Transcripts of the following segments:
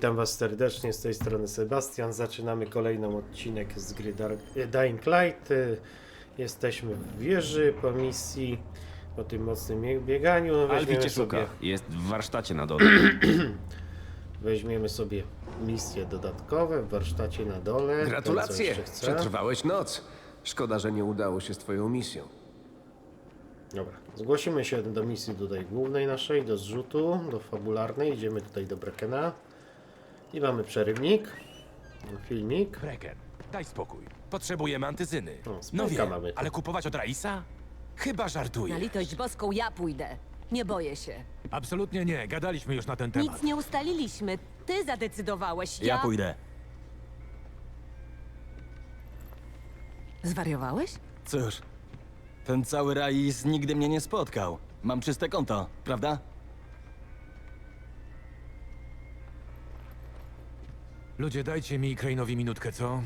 witam was serdecznie, z tej strony Sebastian. Zaczynamy kolejny odcinek z gry Dark, e, Dying Light. E, Jesteśmy w wieży po misji, po tym mocnym bie- bieganiu. No, Alfie cię szuka. sobie, Jest w warsztacie na dole. weźmiemy sobie misje dodatkowe w warsztacie na dole. Gratulacje! Przetrwałeś noc. Szkoda, że nie udało się z twoją misją. Dobra, zgłosimy się do misji tutaj głównej naszej, do zrzutu, do fabularnej. Idziemy tutaj do Brekena. I mamy przerywnik, filmik. Breken, daj spokój. Potrzebujemy antyzyny. O, No spajka wiem, mamy tu. ale kupować od Raisa? Chyba Na litość boską ja pójdę. Nie boję się. Absolutnie nie, gadaliśmy już na ten temat. Nic nie ustaliliśmy. Ty zadecydowałeś. Ja, Ja pójdę. Zwariowałeś? Cóż, ten cały Rais nigdy mnie nie spotkał. Mam czyste konto, prawda? Ludzie, dajcie mi i Crane'owi minutkę, co?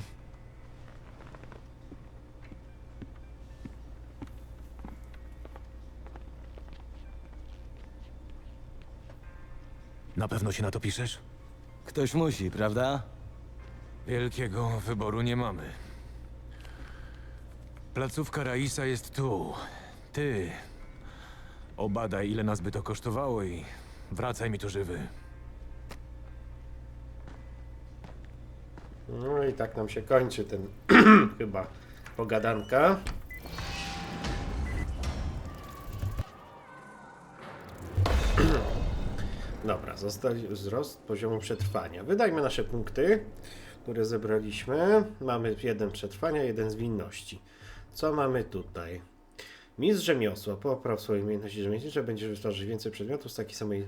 Na pewno się na to piszesz? Ktoś musi, prawda? Wielkiego wyboru nie mamy. Placówka Raisa jest tu. Ty. Obadaj, ile nas by to kosztowało i wracaj mi tu żywy. No i tak nam się kończy ten chyba pogadanka. Dobra, zostali wzrost poziomu przetrwania. Wydajmy nasze punkty, które zebraliśmy. Mamy jeden przetrwania, jeden zwinności. Co mamy tutaj? Mistrz rzemiosła. Popraw swoje umiejętności rzemieślnicze. Będziesz wytwarzać więcej przedmiotów z takiej samej...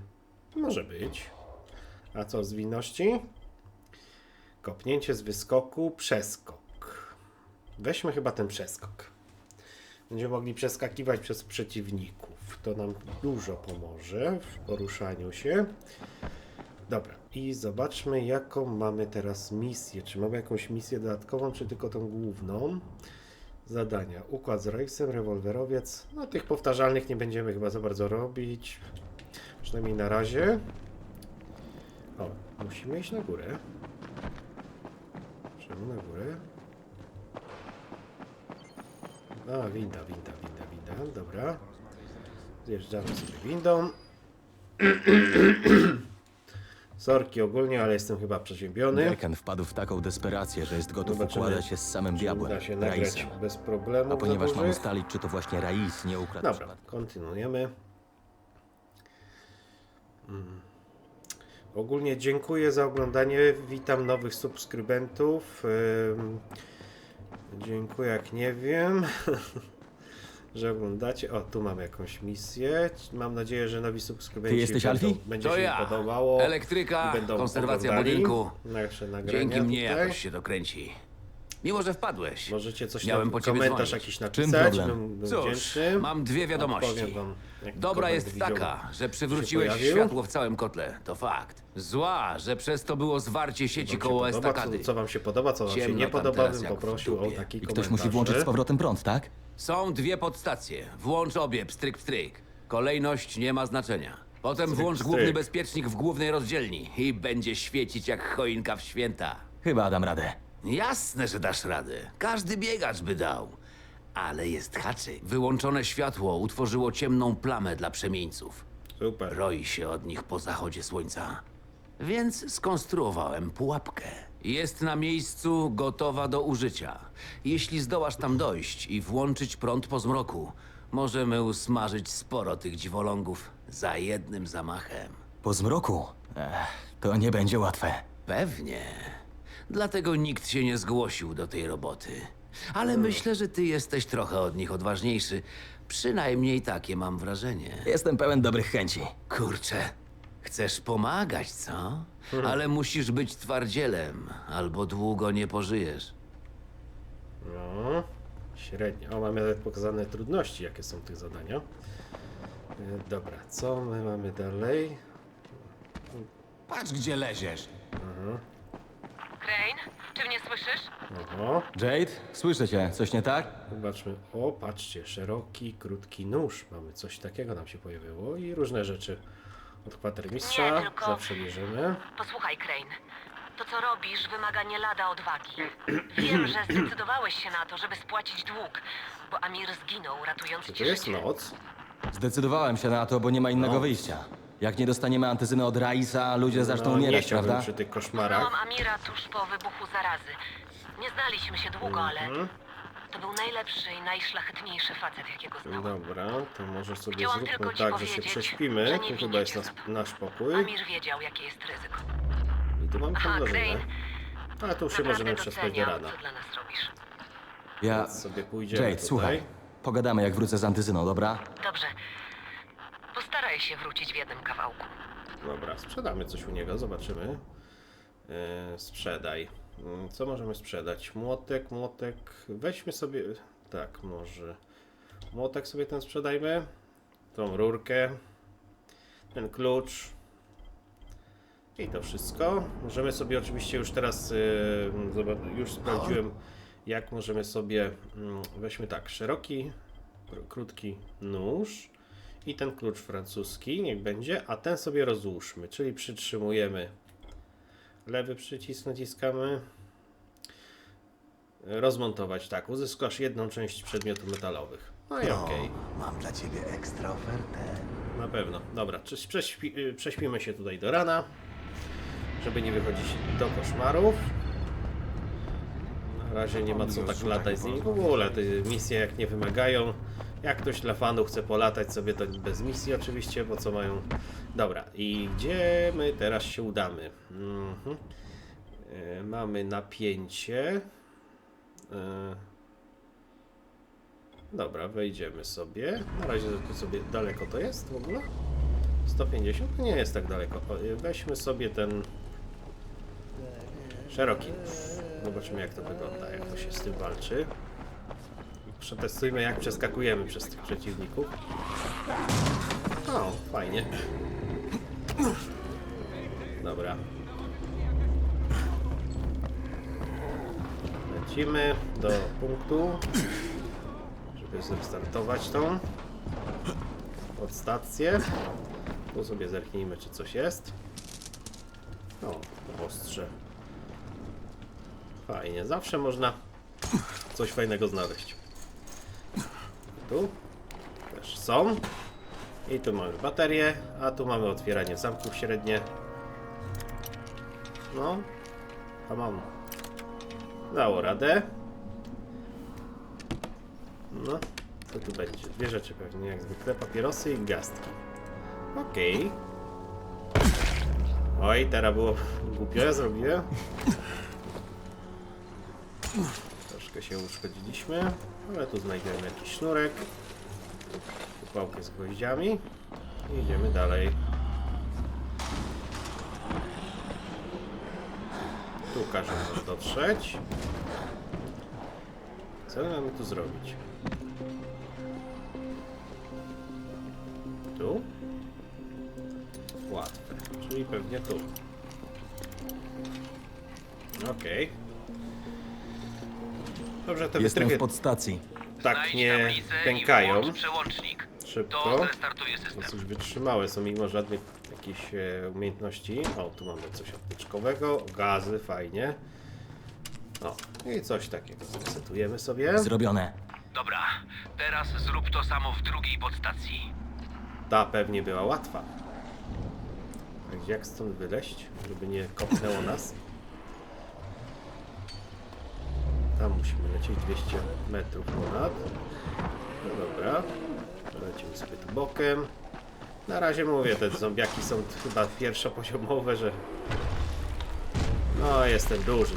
Może być. A co zwinności? Kopnięcie z wyskoku, przeskok. Weźmy chyba ten przeskok. Będziemy mogli przeskakiwać przez przeciwników. To nam dużo pomoże w poruszaniu się. Dobra, i zobaczmy, jaką mamy teraz misję. Czy mamy jakąś misję dodatkową, czy tylko tą główną? Zadania. Układ z rejsem, rewolwerowiec. No, tych powtarzalnych nie będziemy chyba za bardzo robić. Przynajmniej na razie. O, musimy iść na górę. Czemu na górę? A, winda, winda, winda, winda. Dobra. Zjeżdżamy sobie windą. Sorki ogólnie, ale jestem chyba przeziębiony. Berken wpadł w taką desperację, że jest gotów Zobaczymy, układać się z samym diabłem, uda się nagrać Raisem. bez problemu. A ponieważ mam ustalić, czy to właśnie Rais nie ukradł Dobra, kontynuujemy. Mm. Ogólnie dziękuję za oglądanie. Witam nowych subskrybentów. Dziękuję, jak nie wiem, że oglądacie. O, tu mam jakąś misję. Mam nadzieję, że nowi subskrybenci jesteś będą, Alfie? będzie To się ja. im podobało. Elektryka, i będą konserwacja oglądali budynku. Nasze nagrania Dzięki mnie tutaj. jakoś się dokręci. Mimo, że wpadłeś. Możecie coś Miałem po ciebie komentarz dzwonić. jakiś Czym napisać. problem? Bym, Cóż, wdzięczny. mam dwie wiadomości. Odpowiem wam, jak Dobra koment jest widział. taka, że przywróciłeś pojawił. światło w całym kotle. To fakt. Zła, że przez to było zwarcie sieci koło podoba, estakady. co, co wam się podoba, co wam się Ciemno nie tam podoba, teraz bym jak w poprosił o dupie. taki I ktoś komentarz. musi włączyć z powrotem prąd, tak? Są dwie podsstacje. Włącz obie, pstryk, pstryk. Kolejność nie ma znaczenia. Potem włącz pstryk. główny bezpiecznik w głównej rozdzielni i będzie świecić jak choinka w święta. Chyba dam radę. Jasne, że dasz radę. Każdy biegacz by dał. Ale jest haczyk. Wyłączone światło utworzyło ciemną plamę dla przemieńców. Super. Roi się od nich po zachodzie słońca. Więc skonstruowałem pułapkę. Jest na miejscu, gotowa do użycia. Jeśli zdołasz tam dojść i włączyć prąd po zmroku, możemy usmażyć sporo tych dziwolągów za jednym zamachem. Po zmroku? Ech, to nie będzie łatwe. Pewnie. Dlatego nikt się nie zgłosił do tej roboty. Ale myślę, że ty jesteś trochę od nich odważniejszy. Przynajmniej takie mam wrażenie. Jestem pełen dobrych chęci. Kurczę, chcesz pomagać, co? Ale musisz być twardzielem, albo długo nie pożyjesz. No, średnio. O, mamy nawet pokazane trudności, jakie są tych zadania. E, Dobra, co my mamy dalej? Patrz, gdzie leziesz. Crane, czy mnie słyszysz? Oho, Jade, słyszę cię. Coś nie tak? zobaczmy. O, patrzcie, szeroki, krótki nóż. Mamy coś takiego nam się pojawiło i różne rzeczy Od kwatermistrza Nie, tylko- zawsze bierzemy. Posłuchaj, Crane. To, co robisz, wymaga nie lada odwagi. Wiem, że zdecydowałeś się na to, żeby spłacić dług, bo Amir zginął, ratując Czy ci to jest życie. noc? Zdecydowałem się na to, bo nie ma innego No. wyjścia. Jak nie dostaniemy antyzyny od Raisa, ludzie zaczną No, nie umierać, chciałbym prawda? przy tych Poznałam koszmarach. Amira tuż po wybuchu zarazy. Nie znaliśmy się długo, ale Mhm. to był najlepszy i najszlachetniejszy facet, jakiego znałam. Dobra, to może sobie Chciałam zróbmy tylko ci tak, że się powiedzieć, prześpimy. że nie Tu chyba jest cię nas, za to. nasz pokój. Amir wiedział, jakie jest ryzyko. I tu mamy Aha, podłożone. Crane, Ale tu już się naprawdę możemy przespać do doceniam, rana. co dla nas robisz. Ja... Sobie pójdziemy Jade, tutaj. słuchaj. Pogadamy, jak wrócę z antyzyną, dobra? Dobrze. Postaraj się wrócić w jednym kawałku. Dobra, sprzedamy coś u niego, zobaczymy. Yy, sprzedaj. Yy, Co możemy sprzedać? Młotek, młotek. Weźmy sobie. Tak, może. Młotek sobie ten sprzedajmy. Tą rurkę. Ten klucz. I to wszystko. Możemy sobie oczywiście już teraz. Yy, już sprawdziłem, jak możemy sobie. mm, weźmy tak, szeroki, kr- krótki nóż. I ten klucz francuski, niech będzie, a ten sobie rozłóżmy, czyli przytrzymujemy lewy przycisk, naciskamy. Rozmontować, tak, uzyskasz jedną część przedmiotów metalowych. No i okej, Mam dla ciebie ekstra ofertę. na pewno. Dobra, prześpi, y, prześpimy się tutaj do rana, żeby nie wychodzić do koszmarów. Na razie nie ma co tak latać z nimi. W ogóle te misje jak nie wymagają. Jak ktoś dla fanów chce polatać sobie, to bez misji oczywiście, bo co mają... Dobra, i gdzie my teraz się udamy? Mhm. E, mamy napięcie. E, Dobra, wejdziemy sobie. Na razie sobie daleko to jest w ogóle? 150? Nie jest tak daleko. Y, Weźmy sobie ten szeroki. Zobaczymy jak to wygląda, jak to się z tym walczy. Przetestujmy jak przeskakujemy przez tych przeciwników. O, fajnie. Dobra. Lecimy do punktu, żeby zrestartować tą podstację. Tu sobie zerknijmy, czy coś jest. O, ostrze. Fajnie, zawsze można coś fajnego znaleźć. Tu też są. I tu mamy baterię, a tu mamy otwieranie zamków średnie. No, a mam. Dało radę. No, co tu będzie? Dwie rzeczy pewnie, jak zwykle. Papierosy i gastki. Okej. Oj, teraz było głupio, ja zrobiłem. Troszkę się uszkodziliśmy, ale tu znajdziemy jakiś sznurek. Pałkę z gwoździami. I idziemy dalej. Tu każe nam dotrzeć. Co my mamy tu zrobić? Tu? Łatwe, czyli pewnie tu. Okej. Dobrze, te Jestem wytrychy w podstacji. tak nie pękają przełącznik. szybko. system. Dosyć wytrzymałe są mimo żadnych jakichś e, umiejętności. O, tu mamy coś apteczkowego, gazy, fajnie. O, i coś takiego zresetujemy sobie. Zrobione. Dobra, teraz zrób to samo w drugiej podstacji. Ta pewnie była łatwa. A gdzie jak stąd wyleść, żeby nie kopnęło nas? Tam musimy lecieć 200 metrów ponad. No dobra. Lecimy sobie tu bokiem. Na razie mówię, te zombiaki są chyba pierwszopoziomowe, że... No, jestem duży.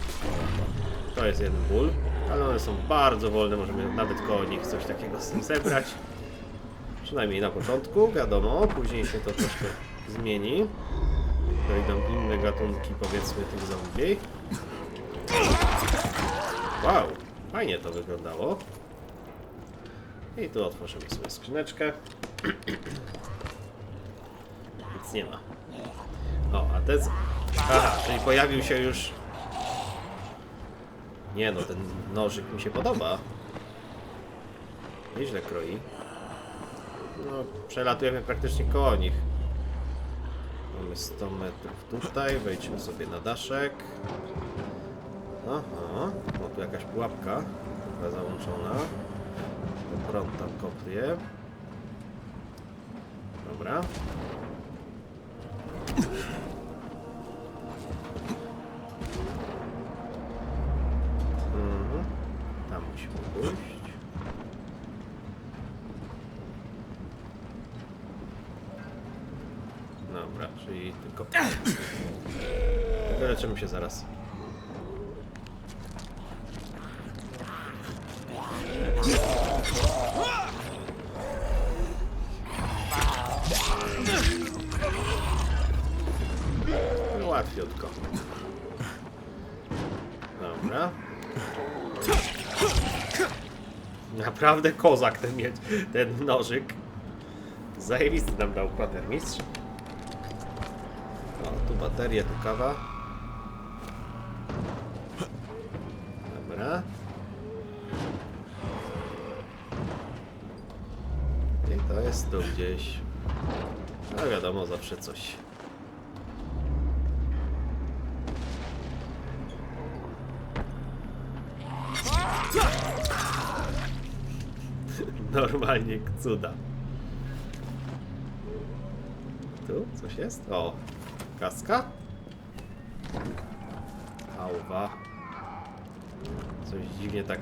To jest jeden ból. Ale one są bardzo wolne, możemy nawet koło nich coś takiego zebrać. Przynajmniej na początku, wiadomo, później się to troszkę zmieni. Dojdą inne gatunki, powiedzmy, tych zombie. Wow, fajnie to wyglądało. I tu otworzymy sobie skrzyneczkę. Nic nie ma. O, a ten... Aha, czyli pojawił się już... Nie no, ten nożyk mi się podoba. Nieźle kroi. No, przelatujemy praktycznie koło nich. Mamy 100 metrów tutaj, wejdźmy sobie na daszek. Aha, tu jakaś pułapka chyba załączona. Prąd tam kopie. Dobra. Mhm. Tam musimy. Dobra, czyli tylko... Wyleczymy się zaraz. Łatwiutko. Dobra. Naprawdę kozak ten ten nożyk. Zajebisty nam dał kwatermistrz. O, tu bateria, tu kawa. Dobra. I to jest tu gdzieś. No wiadomo, zawsze coś. Normalnie cuda. Tu coś jest? O, kaska? Hałwa. Coś dziwnie tak.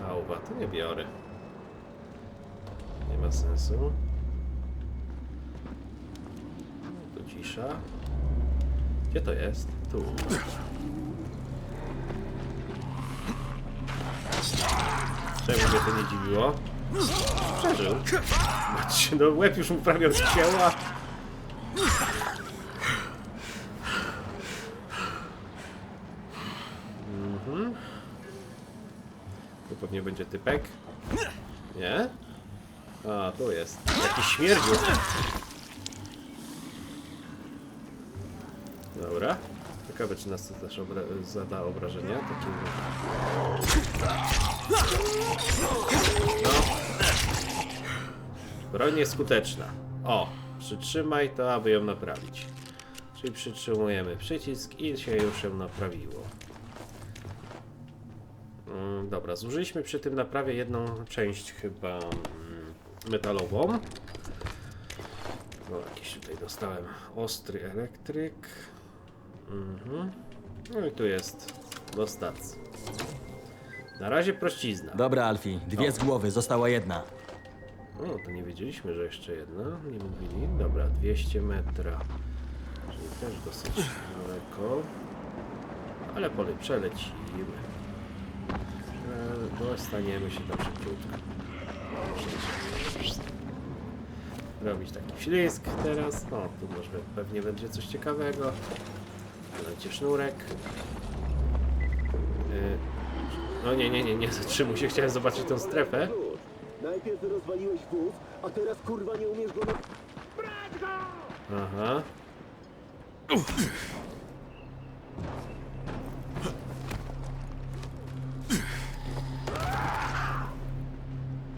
Hałwa, to nie biorę. Nie ma sensu. Tu cisza. Gdzie to jest? Tu. Czemu mnie to nie dziwiło? Przeżył. Patrzcie, no łeb już mu prawie odcięła. Mhm. Tu będzie typek. Nie? A, tu jest. Jakiś śmierdziu. Dobra. Ciekawe, czy nas to też obra zada obrażenia. Takim... No. Broń jest skuteczna. O, przytrzymaj to, aby ją naprawić. Czyli przytrzymujemy przycisk i się już ją naprawiło. Mm, dobra, zużyliśmy przy tym naprawie jedną część chyba mm, metalową. No, jakiś tutaj dostałem ostry elektryk. Mhm. No i tu jest do stacji. Na razie prościzna. Dobra, Alfie, dwie z głowy, została jedna. O, to nie wiedzieliśmy, że jeszcze jedna. Nie mówili. Dobra, 200 metra. Czyli też dosyć daleko. Ale pole przelecimy. Prze- Dostaniemy się tam szybciutko. Robić taki ślizg teraz. O, tu może pewnie będzie coś ciekawego. Będzie sznurek. Y, No nie, nie, nie, nie zatrzymuj się. Chciałem zobaczyć tą strefę. Najpierw rozwaliłeś wóz, a teraz kurwa nie umiesz go. Aha.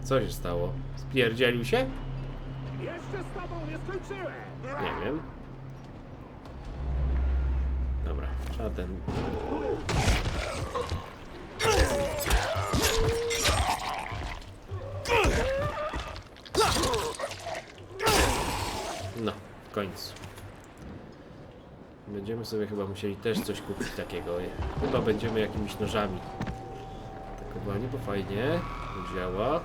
Co się stało? Spierdzielił się? Jeszcze z tobą nie skończyłem! Nie wiem. Ten... No, w końcu. Będziemy sobie chyba musieli też coś kupić takiego. Chyba będziemy jakimiś nożami atakowani, bo fajnie działa.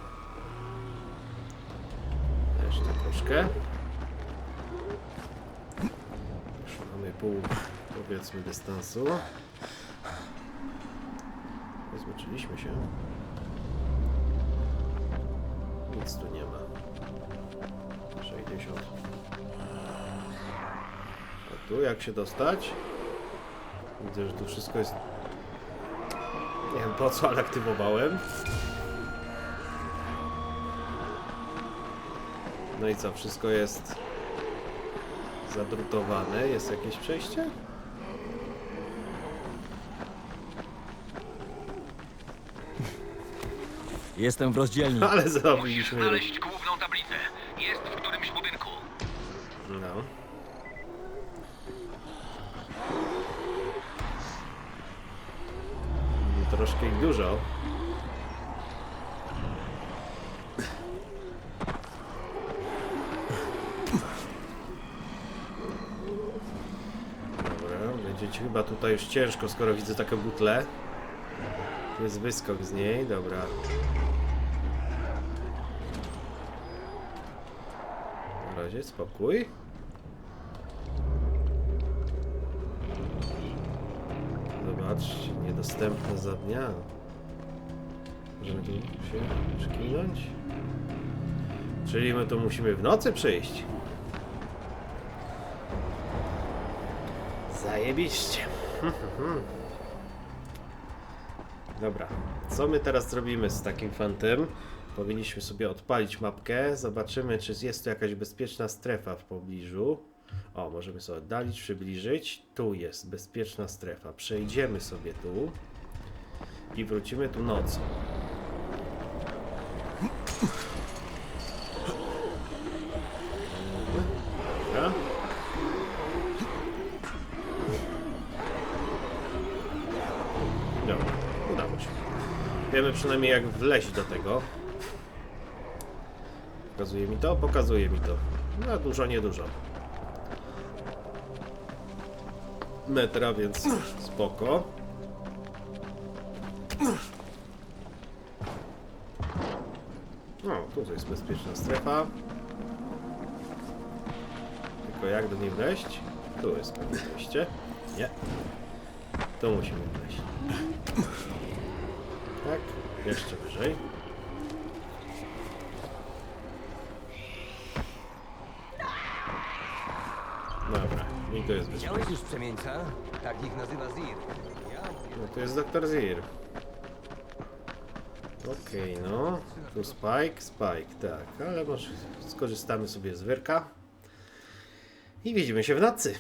Jeszcze troszkę. Już mamy pół, powiedzmy, dystansu. Zmęczyliśmy się. Nic tu nie ma. 60. A tu jak się dostać? Widzę, że tu wszystko jest... Nie wiem po co, ale aktywowałem. No i co, wszystko jest zadrutowane. Jest jakieś przejście? Jestem w rozdzielni. Ale Musisz znaleźć główną tablicę. Jest w którymś budynku. No. Troszkę ich dużo. Dobra, będzie ci chyba tutaj już ciężko, skoro widzę taką butlę. To Jest wyskok z niej, dobra. Razie spokój. Zobacz, niedostępne za dnia. Możemy tu się przeklinąć? Czyli my tu musimy w nocy przyjść. Zajebiście. Dobra, co my teraz zrobimy z takim fantem? Powinniśmy sobie odpalić mapkę, zobaczymy czy jest tu jakaś bezpieczna strefa w pobliżu. O, możemy sobie oddalić, przybliżyć. Tu jest bezpieczna strefa. Przejdziemy sobie tu i wrócimy tu nocą. Dobra. Udało się. Wiemy przynajmniej jak wleźć do tego. Pokazuje mi to? Pokazuje mi to. No dużo, niedużo. Metra, więc spoko. No, tu jest bezpieczna strefa. Tylko jak do niej wejść? Tu jest pewne wejście. Nie. Tu musimy wejść. Tak, jeszcze wyżej. Dobra, i to jest bezpieczne. Widziałeś już przemieńca? Tak ich nazywa Zir. No to jest Dr. Zir. Okej, no. Tu Spike, Spike, tak. Ale może skorzystamy sobie z wyrka. I widzimy się w nocy.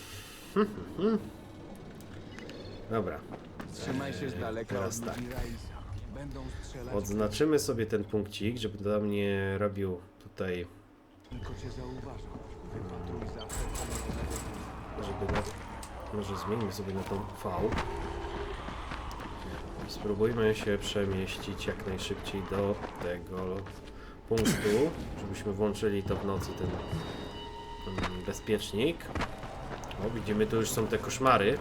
Dobra. Trzymaj się z daleka Teraz od tak. ludzi Raisa. Będą strzelać, Odznaczymy sobie ten punkcik, żeby tam nie robił tutaj, tylko cię zauważą. Wypatruj zawsze. Żeby na, może zmieńmy sobie na tą V. Spróbujmy się przemieścić jak najszybciej do tego punktu, żebyśmy włączyli to w nocy ten, ten bezpiecznik. O, widzimy, tu już są te koszmary.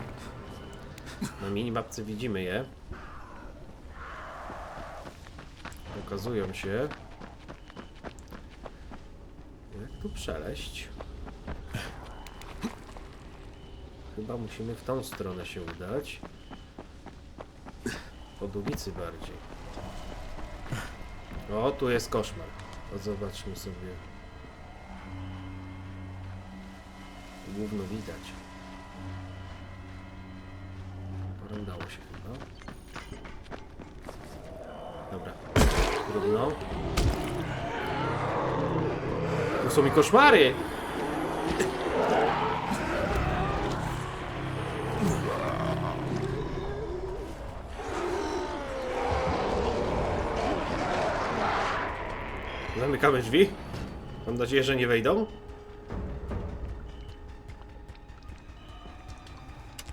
Na minimapce widzimy je. Pokazują się. Jak tu przeleść? Chyba musimy w tą stronę się udać. Od ulicy bardziej. O, tu jest koszmar. To zobaczmy sobie. Główno widać. Porądało się chyba. Dobra. Trudno. Tu są mi koszmary! Zamykamy drzwi. Mam nadzieję, że nie wejdą.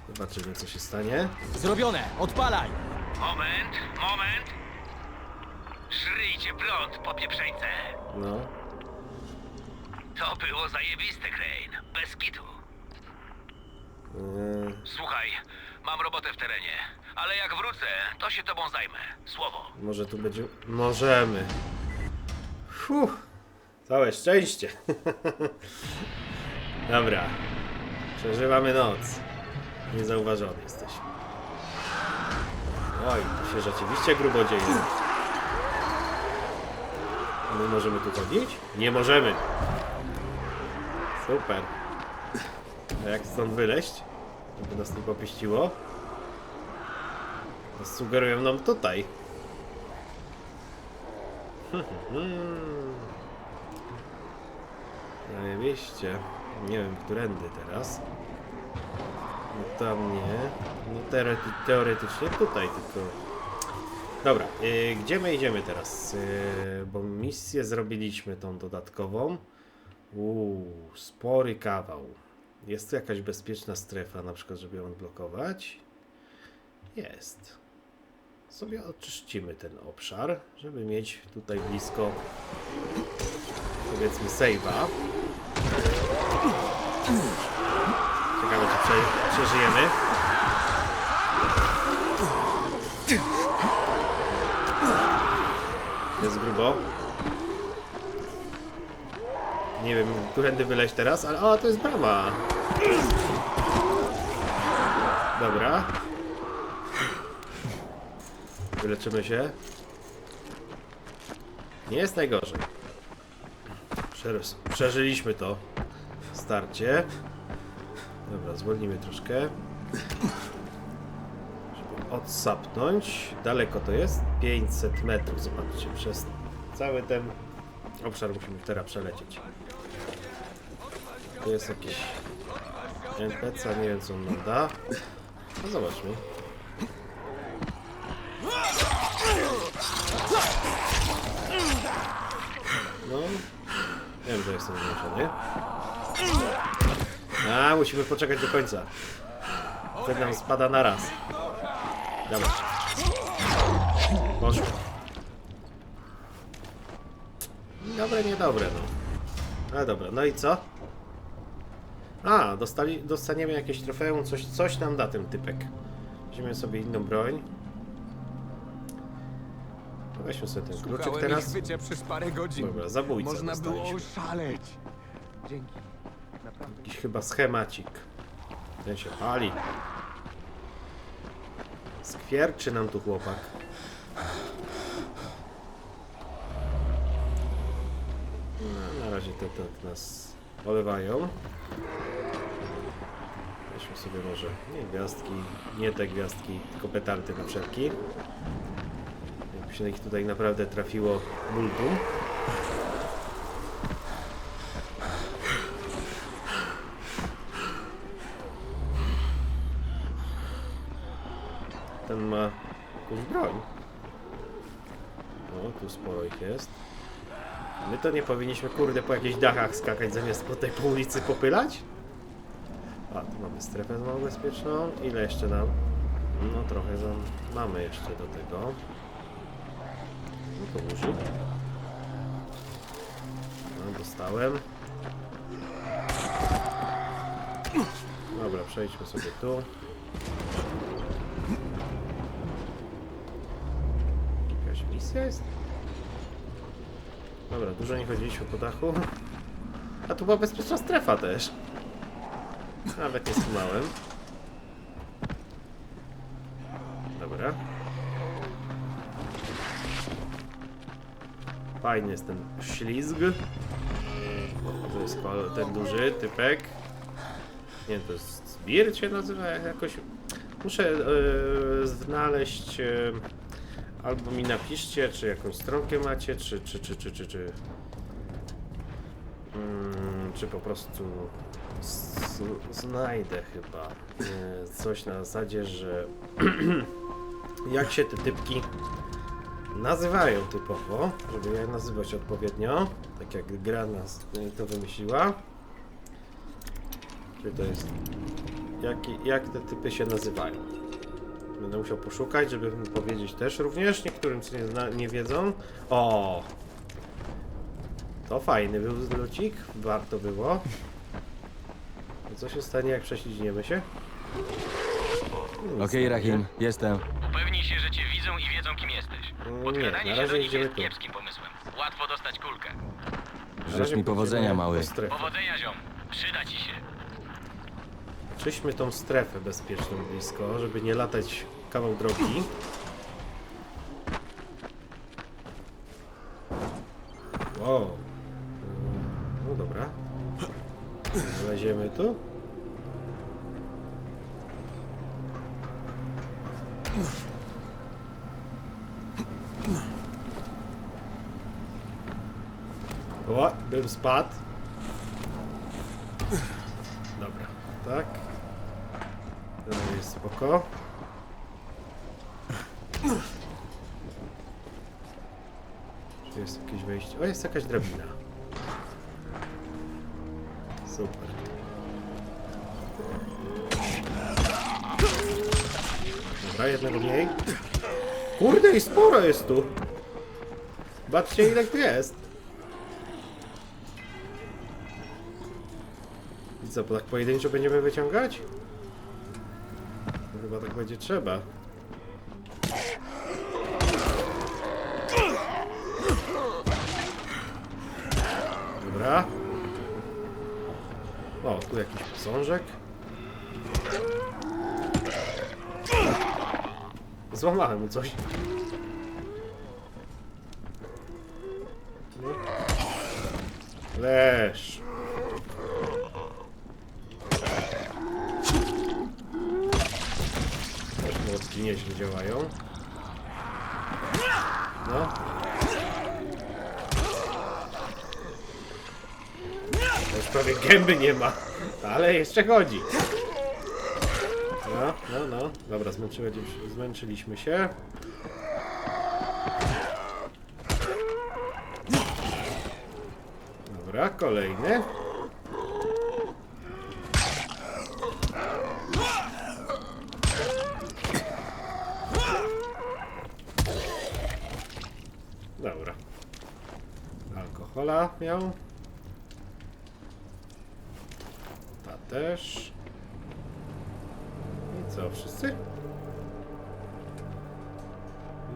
Zobaczymy, co się stanie. Zrobione! Odpalaj! Moment, moment. Szryjcie prąd, popieprzeńce. No. To było zajebiste, Crane. Bez kitu. Yy, Słuchaj, mam robotę w terenie, ale jak wrócę, to się tobą zajmę. Słowo. może tu będzie... Możemy. Całe szczęście. Dobra. Przeżywamy noc. Niezauważony jesteśmy. Oj, to się rzeczywiście grubo dzieje. My możemy tu chodzić? Nie możemy. Super. A jak stąd wyleść? Żeby nas nie popieściło? Sugerują nam tutaj. Zajebiście. Nie wiem, którędy teraz. No tam nie. No teorety teoretycznie tutaj tylko. Dobra, yy, gdzie my idziemy teraz? Yy, bo misję zrobiliśmy tą dodatkową. Uuu, spory kawał. Jest tu jakaś bezpieczna strefa, na przykład, żeby ją odblokować? Jest. Sobie oczyścimy ten obszar, żeby mieć tutaj blisko powiedzmy save'a. Ciekawe, czy prze przeżyjemy. Jest grubo. Nie wiem, którędy wyleźć teraz, ale... O, to jest brama! Dobra. Wyleczymy się. Nie jest najgorzej. Przeżyliśmy to starcie. Dobra, zwolnimy troszkę. Żeby odsapnąć. Daleko to jest? 500 metrów, zobaczcie. Przez cały ten obszar musimy teraz przelecieć. Tu jest jakiś NPC, nie wiem co on nam da. No zobaczmy. No, wiem, że jestem zmęczony. A, musimy poczekać do końca. Wtedy nam spada na raz. Dobra. Poszło. Dobre, niedobre, no. Ale dobra, no i co? A, dostali, dostaniemy jakieś trofeum, coś, coś nam da ten typek. Weźmiemy sobie inną broń. Weźmy sobie ten kluczyk Szukałem teraz. bycia przez parę godzin. Dobra, zabójca Można było dostaliśmy. oszaleć. Dzięki. Jakiś chyba schemacik. Ten się pali. Skwierczy nam tu chłopak. No, na razie te, te nas olewają. Weźmy sobie może nie gwiazdki, nie te gwiazdki, tylko petardy na wszelki. Się ich tutaj naprawdę trafiło multum. Ten ma jakąś broń. O, tu sporo ich jest. My to nie powinniśmy, kurde, po jakichś dachach skakać, zamiast po tej ulicy popylać? A, tu mamy strefę znowu bezpieczną. Ile jeszcze nam? No, trochę za... mamy jeszcze do tego. To użyj. No, dostałem. Dobra, przejdźmy sobie tu. Jakaś misja jest? Dobra, dużo nie chodziliśmy po dachu. A tu była bezpieczna strefa też. Nawet nie skumałem. Fajny jest ten ślizg. To jest ten duży typek. Nie to jest zbir się nazywa jakoś. Muszę e, znaleźć. E, albo mi napiszcie, czy jakąś stronkę macie, czy czy czy czy czy czy, mm, czy po prostu znajdę chyba e, coś na zasadzie, że jak się te typki nazywają typowo, żeby je nazywać odpowiednio, tak jak gra nas to wymyśliła. Czyli to jest jak, jak te typy się nazywają. Będę musiał poszukać, żeby powiedzieć też również niektórym, co nie, zna, nie wiedzą. O! To fajny był zlocik, warto było. A Co się stanie, jak prześlizgniemy się? Okej, Rahim, jestem. Upewnij się, i wiedzą, kim jesteś. Nie, Podkradanie na się razie do nich idziemy jest tu. kiepskim pomysłem. Łatwo dostać kulkę. Życz mi powodzenia, mały. Powodzenia, ziom. Przyda ci się. Czyśmy tą strefę bezpieczną blisko, żeby nie latać kawał drogi. Wow. No dobra. Wleziemy tu. O, bym spadł. Dobra, tak. To jest spoko. Czy jest jakieś wejście? O, jest jakaś drabina. Super. Dobra, jednego mniej. Kurde, i sporo jest tu. Zobaczcie ile tu jest. I co, tak pojedynczo będziemy wyciągać? Chyba tak będzie trzeba. Dobra. O, tu jakiś posążek. Złamałem mu coś. Leż. Też młotki nieźle działają. No. Już prawie gęby nie ma, ale jeszcze chodzi. No, no, no. Dobra, zmęczyliśmy się. Dobra, kolejny. Dobra. Alkohola miał. Ta też. I co, wszyscy?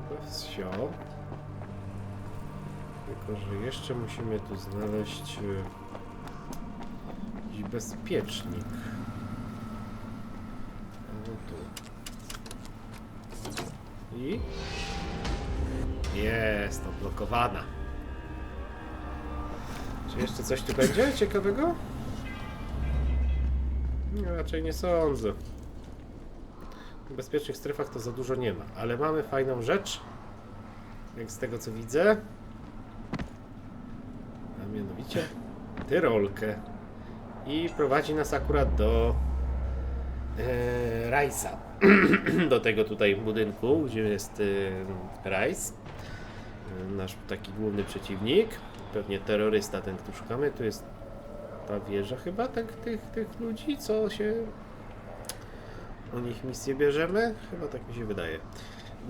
Chyba wsio. Tylko, że jeszcze musimy tu znaleźć e, jakiś bezpiecznik. No tu. I? Jest, odblokowana. Czy jeszcze coś tu będzie ciekawego? No, raczej nie sądzę. W bezpiecznych strefach to za dużo nie ma, ale mamy fajną rzecz. Jak z tego co widzę. A mianowicie Tyrolkę. I prowadzi nas akurat do e, Rajsa. do tego tutaj budynku, gdzie jest e, Rajs. E, nasz taki główny przeciwnik. Pewnie terrorysta ten, który szukamy. Tu jest ta wieża chyba tak, tych, tych ludzi, co się o nich misję bierzemy? Chyba tak mi się wydaje.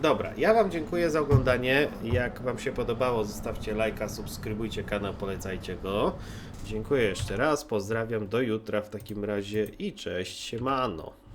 Dobra, ja Wam dziękuję za oglądanie. Jak Wam się podobało, zostawcie lajka, subskrybujcie kanał, polecajcie go. Dziękuję jeszcze raz, pozdrawiam, do jutra w takim razie i cześć, siemano.